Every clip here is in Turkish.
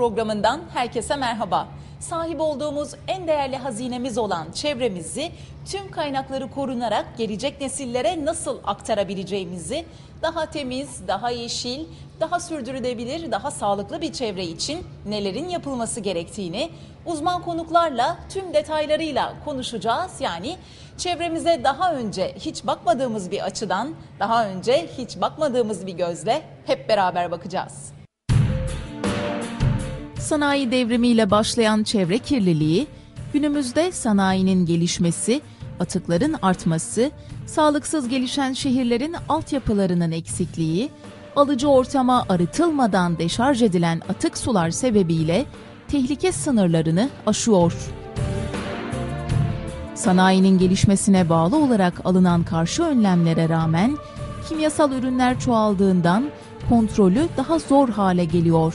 Programından herkese merhaba. Sahip olduğumuz en değerli hazinemiz olan çevremizi tüm kaynakları korunarak gelecek nesillere nasıl aktarabileceğimizi daha temiz, daha yeşil, daha sürdürülebilir, daha sağlıklı bir çevre için nelerin yapılması gerektiğini uzman konuklarla tüm detaylarıyla konuşacağız. Yani çevremize daha önce hiç bakmadığımız bir açıdan, daha önce hiç bakmadığımız bir gözle hep beraber bakacağız. Sanayi devrimiyle başlayan çevre kirliliği, günümüzde sanayinin gelişmesi, atıkların artması, sağlıksız gelişen şehirlerin altyapılarının eksikliği, alıcı ortama arıtılmadan deşarj edilen atık sular sebebiyle tehlike sınırlarını aşıyor. Sanayinin gelişmesine bağlı olarak alınan karşı önlemlere rağmen kimyasal ürünler çoğaldığından kontrolü daha zor hale geliyor.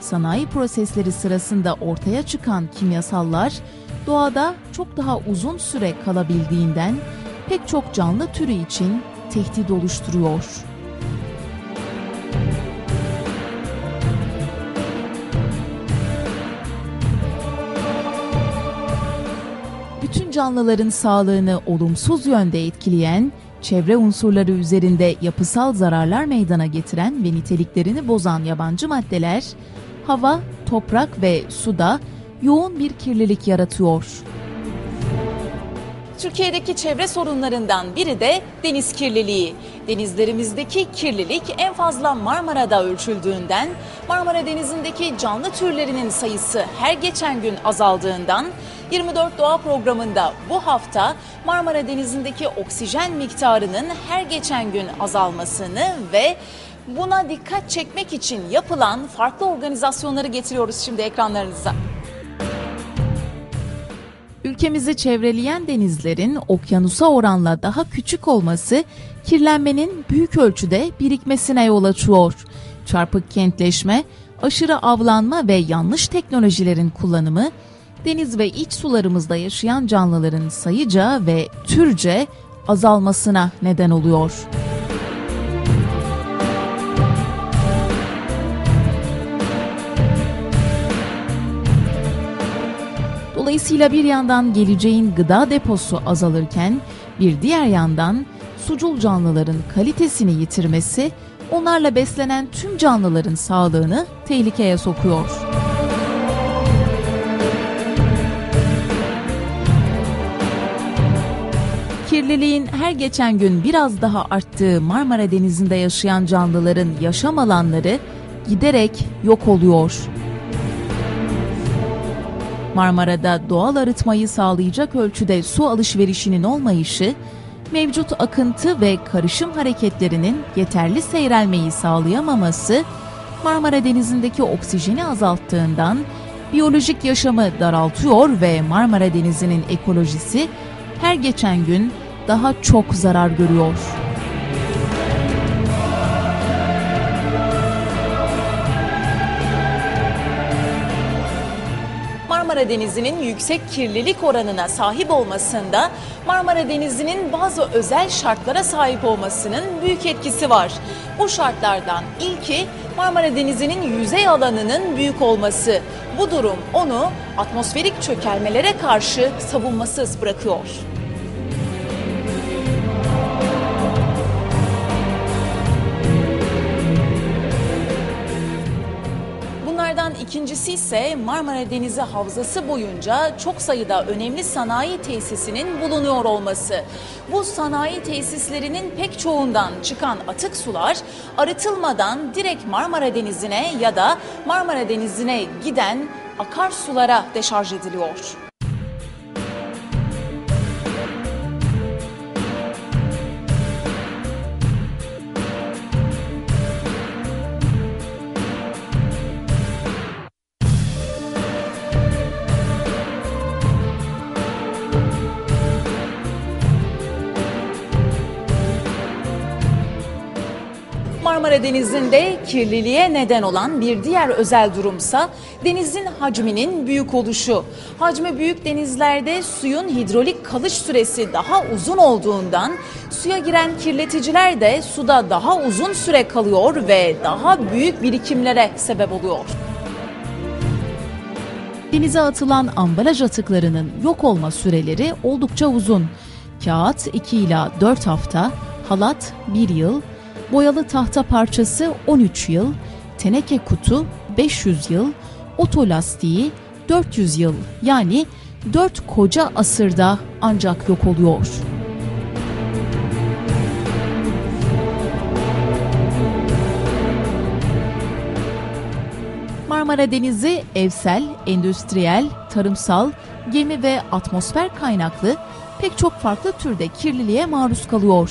Sanayi prosesleri sırasında ortaya çıkan kimyasallar doğada çok daha uzun süre kalabildiğinden pek çok canlı türü için tehdit oluşturuyor. Bütün canlıların sağlığını olumsuz yönde etkileyen, çevre unsurları üzerinde yapısal zararlar meydana getiren ve niteliklerini bozan yabancı maddeler, hava, toprak ve suda yoğun bir kirlilik yaratıyor. Türkiye'deki çevre sorunlarından biri de deniz kirliliği. Denizlerimizdeki kirlilik en fazla Marmara'da ölçüldüğünden, Marmara Denizi'ndeki canlı türlerinin sayısı her geçen gün azaldığından 24 Doğa programında bu hafta Marmara Denizi'ndeki oksijen miktarının her geçen gün azalmasını ve buna dikkat çekmek için yapılan farklı organizasyonları getiriyoruz şimdi ekranlarınıza. Ülkemizi çevreleyen denizlerin okyanusa oranla daha küçük olması kirlenmenin büyük ölçüde birikmesine yol açıyor. Çarpık kentleşme, aşırı avlanma ve yanlış teknolojilerin kullanımı deniz ve iç sularımızda yaşayan canlıların sayıca ve türce azalmasına neden oluyor. Dolayısıyla bir yandan geleceğin gıda deposu azalırken bir diğer yandan sucul canlıların kalitesini yitirmesi onlarla beslenen tüm canlıların sağlığını tehlikeye sokuyor. Kirliliğin her geçen gün biraz daha arttığı Marmara Denizi'nde yaşayan canlıların yaşam alanları giderek yok oluyor. Marmara'da doğal arıtmayı sağlayacak ölçüde su alışverişinin olmayışı, mevcut akıntı ve karışım hareketlerinin yeterli seyrelmeyi sağlayamaması, Marmara Denizi'ndeki oksijeni azalttığından biyolojik yaşamı daraltıyor ve Marmara Denizi'nin ekolojisi her geçen gün daha çok zarar görüyor. Marmara Denizi'nin yüksek kirlilik oranına sahip olmasında Marmara Denizi'nin bazı özel şartlara sahip olmasının büyük etkisi var. Bu şartlardan ilki Marmara Denizi'nin yüzey alanının büyük olması. Bu durum onu atmosferik çökelmelere karşı savunmasız bırakıyor. İkincisi ise Marmara Denizi Havzası boyunca çok sayıda önemli sanayi tesisinin bulunuyor olması. Bu sanayi tesislerinin pek çoğundan çıkan atık sular arıtılmadan direkt Marmara Denizi'ne ya da Marmara Denizi'ne giden akarsulara deşarj ediliyor. Marmara Denizi'nde kirliliğe neden olan bir diğer özel durumsa denizin hacminin büyük oluşu. Hacmi büyük denizlerde suyun hidrolik kalış süresi daha uzun olduğundan suya giren kirleticiler de suda daha uzun süre kalıyor ve daha büyük birikimlere sebep oluyor. Denize atılan ambalaj atıklarının yok olma süreleri oldukça uzun. Kağıt 2 ila 4 hafta, halat 1 yıl, boyalı tahta parçası 13 yıl, teneke kutu 500 yıl, oto lastiği 400 yıl yani 4 koca asırda ancak yok oluyor. Marmara Denizi evsel, endüstriyel, tarımsal, gemi ve atmosfer kaynaklı pek çok farklı türde kirliliğe maruz kalıyor.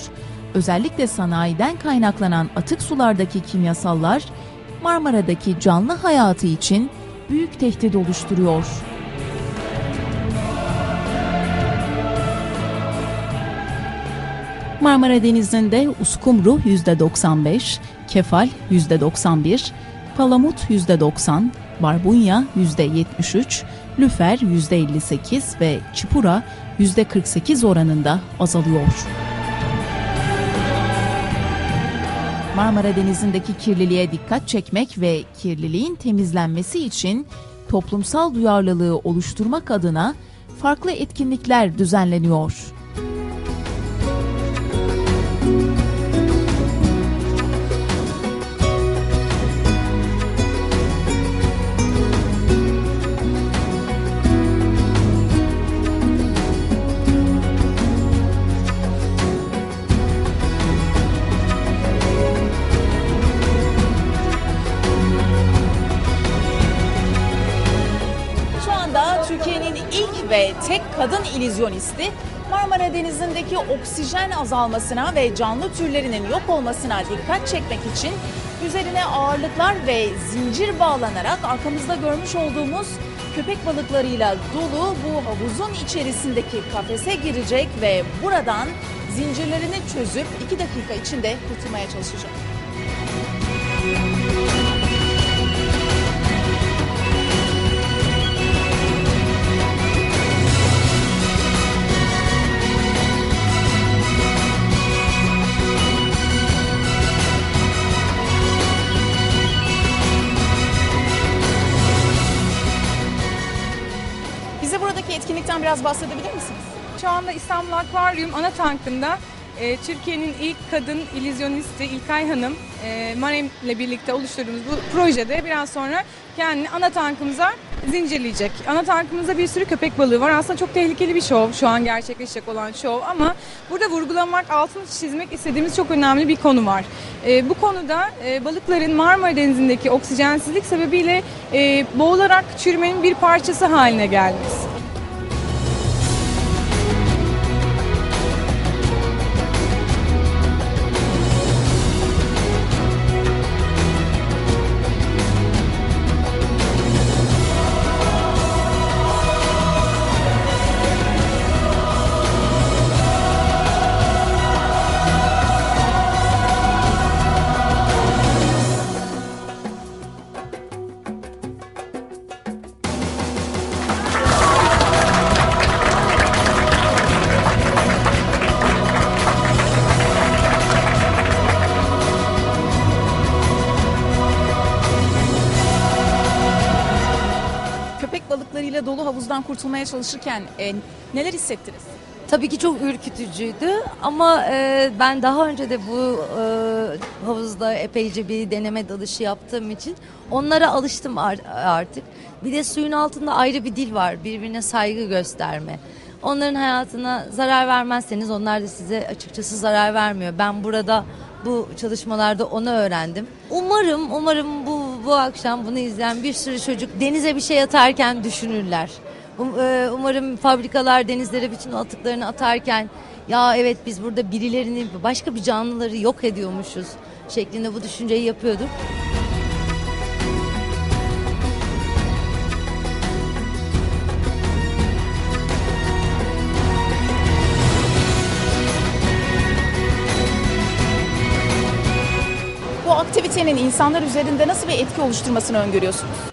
Özellikle sanayiden kaynaklanan atık sulardaki kimyasallar Marmara'daki canlı hayatı için büyük tehdit oluşturuyor. Marmara Denizi'nde uskumru %95, kefal %91, palamut %90, barbunya %73, lüfer %58 ve çipura %48 oranında azalıyor. Marmara Denizi'ndeki kirliliğe dikkat çekmek ve kirliliğin temizlenmesi için toplumsal duyarlılığı oluşturmak adına farklı etkinlikler düzenleniyor. Kadın illüzyonisti Marmara Denizi'ndeki oksijen azalmasına ve canlı türlerinin yok olmasına dikkat çekmek için üzerine ağırlıklar ve zincir bağlanarak arkamızda görmüş olduğumuz köpek balıklarıyla dolu bu havuzun içerisindeki kafese girecek ve buradan zincirlerini çözüp 2 dakika içinde kurtulmaya çalışacak. Buradaki etkinlikten biraz bahsedebilir misiniz? Şu anda İstanbul Akvaryum ana tankında e, Türkiye'nin ilk kadın illüzyonisti İlkay Hanım e, Marem ile birlikte oluşturduğumuz bu projede biraz sonra kendini ana tankımıza zincirleyecek. Ana tankımızda bir sürü köpek balığı var. Aslında çok tehlikeli bir şov şu an gerçekleşecek olan şov ama burada vurgulamak, altını çizmek istediğimiz çok önemli bir konu var. E, bu konuda e, balıkların Marmara Denizi'ndeki oksijensizlik sebebiyle e, boğularak çürümenin bir parçası haline gelmesi. Havuzdan kurtulmaya çalışırken e, neler hissettiniz? Tabii ki çok ürkütücüydü ama e, ben daha önce de bu e, havuzda epeyce bir deneme dalışı yaptığım için onlara alıştım ar- artık. Bir de suyun altında ayrı bir dil var, birbirine saygı gösterme. Onların hayatına zarar vermezseniz onlar da size açıkçası zarar vermiyor. Ben burada bu çalışmalarda onu öğrendim. Umarım, umarım bu bu akşam bunu izleyen bir sürü çocuk denize bir şey atarken düşünürler. Um- e, Umarım fabrikalar denizlere bütün atıklarını atarken ya evet biz burada birilerini başka bir canlıları yok ediyormuşuz şeklinde bu düşünceyi yapıyorduk. Bu aktivitenin insanlar üzerinde nasıl bir etki oluşturmasını öngörüyorsunuz?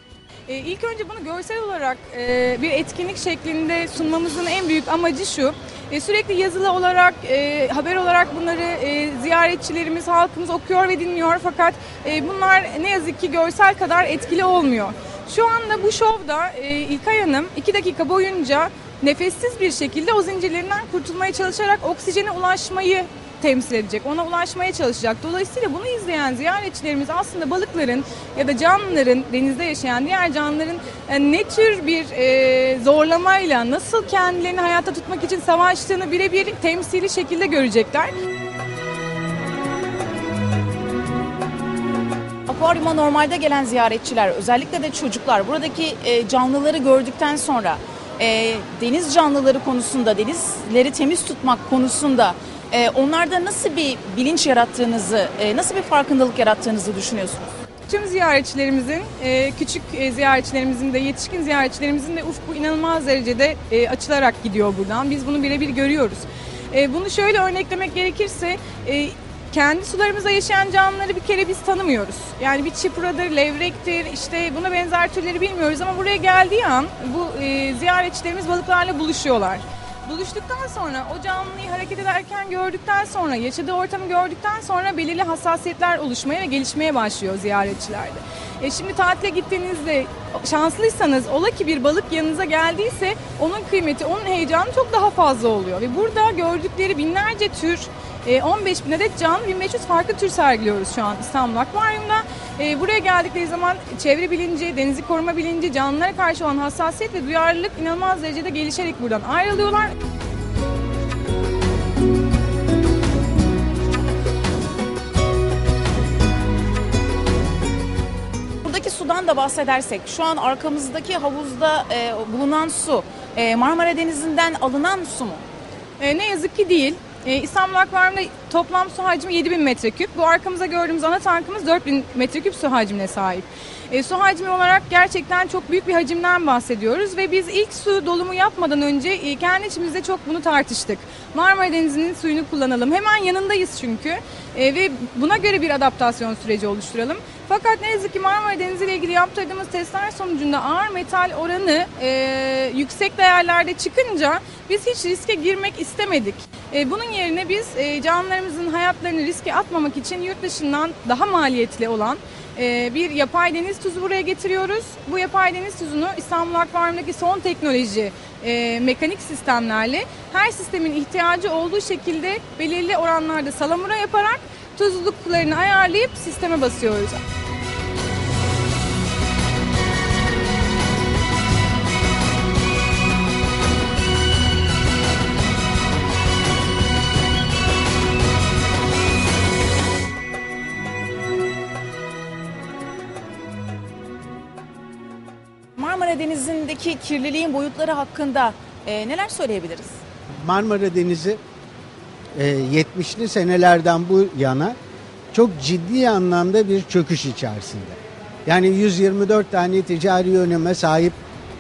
E, ilk önce bunu görsel olarak e, bir etkinlik şeklinde sunmamızın en büyük amacı şu. E, sürekli yazılı olarak, e, haber olarak bunları e, ziyaretçilerimiz, halkımız okuyor ve dinliyor. Fakat e, bunlar ne yazık ki görsel kadar etkili olmuyor. Şu anda bu şovda e, İlkay Hanım 2 dakika boyunca nefessiz bir şekilde o zincirlerinden kurtulmaya çalışarak oksijene ulaşmayı temsil edecek. Ona ulaşmaya çalışacak. Dolayısıyla bunu izleyen ziyaretçilerimiz aslında balıkların ya da canlıların, denizde yaşayan diğer canlıların e, ne tür bir e, zorlamayla nasıl kendilerini hayatta tutmak için savaştığını birebir temsili şekilde görecekler. Akvaryuma normalde gelen ziyaretçiler özellikle de çocuklar buradaki e, canlıları gördükten sonra deniz canlıları konusunda denizleri temiz tutmak konusunda e, onlarda nasıl bir bilinç yarattığınızı, e, nasıl bir farkındalık yarattığınızı düşünüyorsunuz? Tüm ziyaretçilerimizin, e, küçük e, ziyaretçilerimizin de yetişkin ziyaretçilerimizin de ufku inanılmaz derecede e, açılarak gidiyor buradan. Biz bunu birebir görüyoruz. E, Bunu şöyle örneklemek gerekirse e, kendi sularımızda yaşayan canlıları bir kere biz tanımıyoruz. Yani bir çipuradır, levrektir, işte buna benzer türleri bilmiyoruz ama buraya geldiği an bu e, ziyaretçilerimiz balıklarla buluşuyorlar. Buluştuktan sonra o canlıyı hareket ederken gördükten sonra, yaşadığı ortamı gördükten sonra belirli hassasiyetler oluşmaya ve gelişmeye başlıyor ziyaretçilerde. E şimdi tatile gittiğinizde şanslıysanız ola ki bir balık yanınıza geldiyse onun kıymeti, onun heyecanı çok daha fazla oluyor. Ve burada gördükleri binlerce tür 15 bin adet canlı 1500 farklı tür sergiliyoruz şu an İstanbul Akvaryum'da. E, Buraya geldikleri zaman çevre bilinci, denizi koruma bilinci, canlılara karşı olan hassasiyet ve duyarlılık inanılmaz derecede gelişerek buradan ayrılıyorlar. Buradaki sudan da bahsedersek şu an arkamızdaki havuzda e, bulunan su e, Marmara Denizi'nden alınan su mu? E, ne yazık ki değil. E, İstanbul Akvaryum'da toplam su hacmi 7000 metreküp. Bu arkamızda gördüğümüz ana tankımız 4000 metreküp su hacmine sahip. E, su hacmi olarak gerçekten çok büyük bir hacimden bahsediyoruz ve biz ilk su dolumu yapmadan önce e, kendi içimizde çok bunu tartıştık. Marmara Denizi'nin suyunu kullanalım. Hemen yanındayız çünkü E, ve buna göre bir adaptasyon süreci oluşturalım. Fakat ne yazık ki Marmara Denizi ile ilgili yaptırdığımız testler sonucunda ağır metal oranı e, yüksek değerlerde çıkınca biz hiç riske girmek istemedik. E, bunun yerine biz e, canlılarımızın hayatlarını riske atmamak için yurt dışından daha maliyetli olan e, bir yapay deniz tuzu buraya getiriyoruz. Bu yapay deniz tuzunu İstanbul Akvaryum'daki son teknoloji e, mekanik sistemlerle her sistemin ihtiyacı olduğu şekilde belirli oranlarda salamura yaparak tuzluluklarını ayarlayıp sisteme basıyoruz. Marmara Denizi'ndeki kirliliğin boyutları hakkında e, neler söyleyebiliriz? Marmara Denizi 70'li senelerden bu yana çok ciddi anlamda bir çöküş içerisinde. Yani 124 tane ticari öneme sahip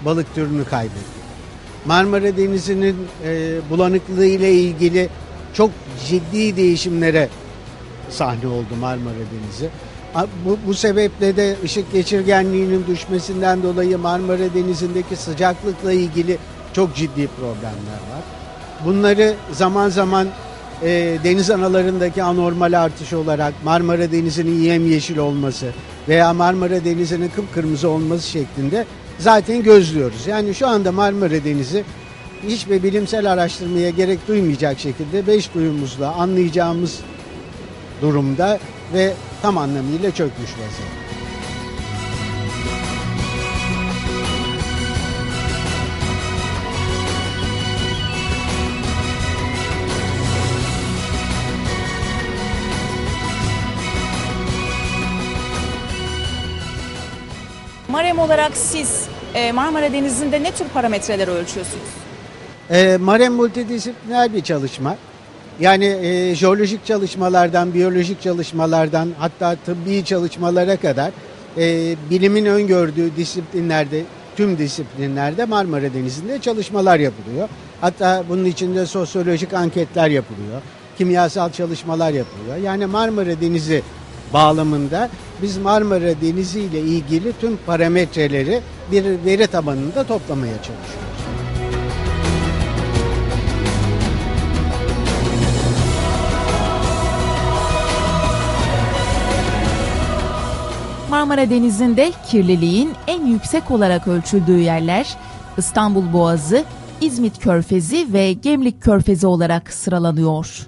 balık türünü kaybetti. Marmara Denizi'nin e, bulanıklığı ile ilgili çok ciddi değişimlere sahne oldu Marmara Denizi. Bu, bu sebeple de ışık geçirgenliğinin düşmesinden dolayı Marmara Denizi'ndeki sıcaklıkla ilgili çok ciddi problemler var. Bunları zaman zaman e, deniz analarındaki anormal artış olarak Marmara Denizi'nin yemyeşil olması veya Marmara Denizi'nin kıpkırmızı olması şeklinde zaten gözlüyoruz. Yani şu anda Marmara Denizi hiçbir bilimsel araştırmaya gerek duymayacak şekilde beş duyumuzla anlayacağımız durumda ve tam anlamıyla çökmüş vaziyette. Marem olarak siz e, Marmara Denizi'nde ne tür parametreleri ölçüyorsunuz? E, Marem multidisipliner bir çalışma. Yani e, jeolojik çalışmalardan, biyolojik çalışmalardan hatta tıbbi çalışmalara kadar e, bilimin öngördüğü disiplinlerde, tüm disiplinlerde Marmara Denizi'nde çalışmalar yapılıyor. Hatta bunun içinde sosyolojik anketler yapılıyor, kimyasal çalışmalar yapılıyor. Yani Marmara Denizi bağlamında biz Marmara Denizi ile ilgili tüm parametreleri bir veri tabanında toplamaya çalışıyoruz. Marmara Denizi'nde kirliliğin en yüksek olarak ölçüldüğü yerler İstanbul Boğazı, İzmit Körfezi ve Gemlik Körfezi olarak sıralanıyor.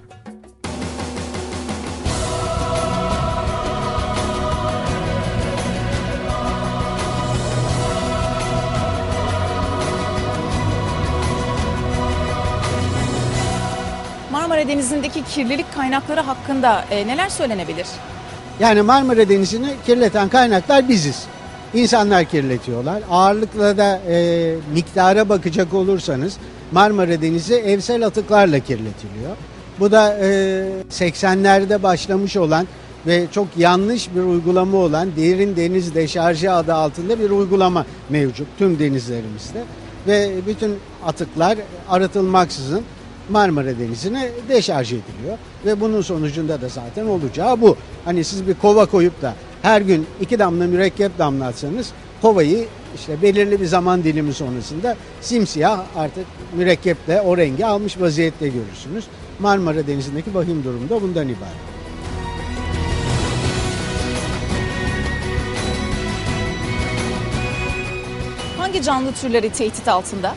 Marmara Denizi'ndeki kirlilik kaynakları hakkında e, neler söylenebilir? Yani Marmara Denizi'ni kirleten kaynaklar biziz. İnsanlar kirletiyorlar. Ağırlıkla da e, miktara bakacak olursanız Marmara Denizi evsel atıklarla kirletiliyor. Bu da e, 80'lerde başlamış olan ve çok yanlış bir uygulama olan derin deniz deşarjı adı altında bir uygulama mevcut tüm denizlerimizde. Ve bütün atıklar arıtılmaksızın Marmara Denizi'ne deşarj ediliyor. Ve bunun sonucunda da zaten olacağı bu. Hani siz bir kova koyup da her gün iki damla mürekkep damlatsanız kovayı işte belirli bir zaman dilimi sonrasında simsiyah artık mürekkeple o rengi almış vaziyette görürsünüz. Marmara Denizi'ndeki vahim durum da bundan ibaret. Hangi canlı türleri tehdit altında?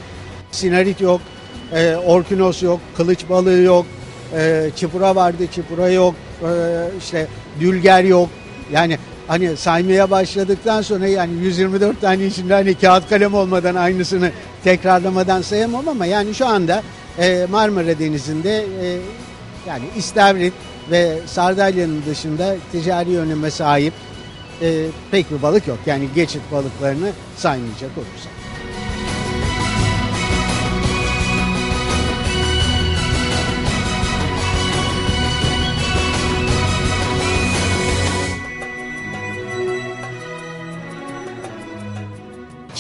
Sinarit yok, e, orkinos yok, kılıç balığı yok, e, çipura vardı çipura yok, e, işte dülger yok. Yani hani saymaya başladıktan sonra yani 124 tane içinde hani kağıt kalem olmadan aynısını tekrarlamadan sayamam ama yani şu anda e, Marmara Denizi'nde e, yani istavrit ve sardalyanın dışında ticari öneme sahip e, pek bir balık yok. Yani geçit balıklarını saymayacak olursak.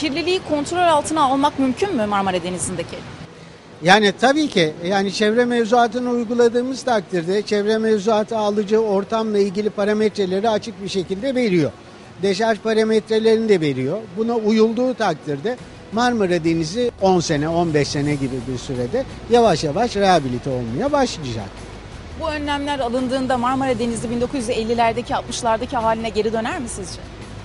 Kirliliği kontrol altına almak mümkün mü Marmara Denizi'ndeki? Yani tabii ki yani çevre mevzuatını uyguladığımız takdirde çevre mevzuatı alıcı ortamla ilgili parametreleri açık bir şekilde veriyor. Deşarj parametrelerini de veriyor. Buna uyulduğu takdirde Marmara Denizi 10 sene 15 sene gibi bir sürede yavaş yavaş rehabilite olmaya başlayacak. Bu önlemler alındığında Marmara Denizi 1950'lerdeki 60'lardaki haline geri döner mi sizce?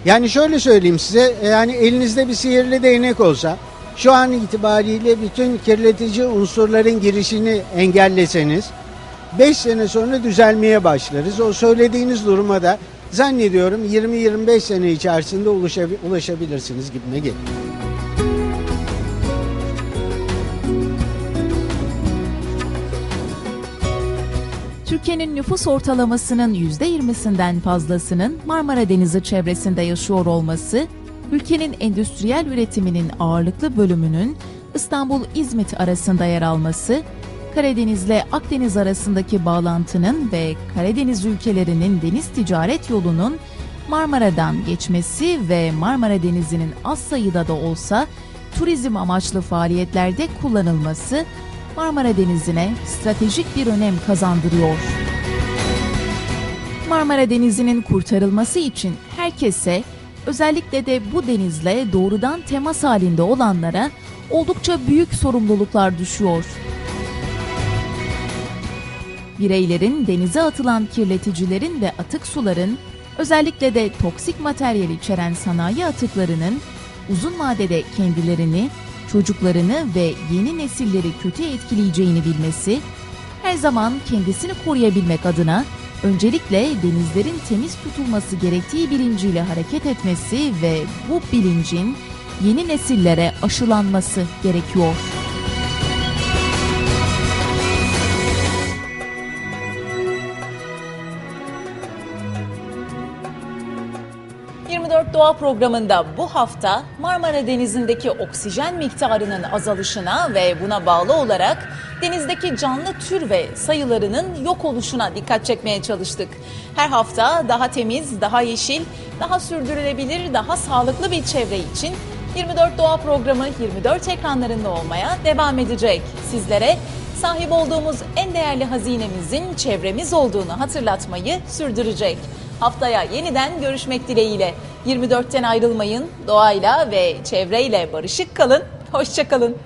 Yani şöyle söyleyeyim size yani elinizde bir sihirli değnek olsa şu an itibariyle bütün kirletici unsurların girişini engelleseniz 5 sene sonra düzelmeye başlarız. O söylediğiniz duruma da zannediyorum 20-25 sene içerisinde ulaşabi- ulaşabilirsiniz gibime geliyor. Türkiye'nin nüfus ortalamasının %20'sinden fazlasının Marmara Denizi çevresinde yaşıyor olması, ülkenin endüstriyel üretiminin ağırlıklı bölümünün İstanbul-İzmit arasında yer alması, Karadenizle Akdeniz arasındaki bağlantının ve Karadeniz ülkelerinin deniz ticaret yolunun Marmara'dan geçmesi ve Marmara Denizi'nin az sayıda da olsa turizm amaçlı faaliyetlerde kullanılması Marmara Denizi'ne stratejik bir önem kazandırıyor. Marmara Denizi'nin kurtarılması için herkese, özellikle de bu denizle doğrudan temas halinde olanlara oldukça büyük sorumluluklar düşüyor. Bireylerin denize atılan kirleticilerin ve atık suların, özellikle de toksik materyal içeren sanayi atıklarının uzun vadede kendilerini, çocuklarını ve yeni nesilleri kötü etkileyeceğini bilmesi, her zaman kendisini koruyabilmek adına öncelikle denizlerin temiz tutulması gerektiği bilinciyle hareket etmesi ve bu bilincin yeni nesillere aşılanması gerekiyor. Doğa programında bu hafta Marmara Denizi'ndeki oksijen miktarının azalışına ve buna bağlı olarak denizdeki canlı tür ve sayılarının yok oluşuna dikkat çekmeye çalıştık. Her hafta daha temiz, daha yeşil, daha sürdürülebilir, daha sağlıklı bir çevre için 24 Doğa programı 24 ekranlarında olmaya devam edecek. Sizlere sahip olduğumuz en değerli hazinemizin çevremiz olduğunu hatırlatmayı sürdürecek. Haftaya yeniden görüşmek dileğiyle 24'ten ayrılmayın. Doğayla ve çevreyle barışık kalın. Hoşçakalın.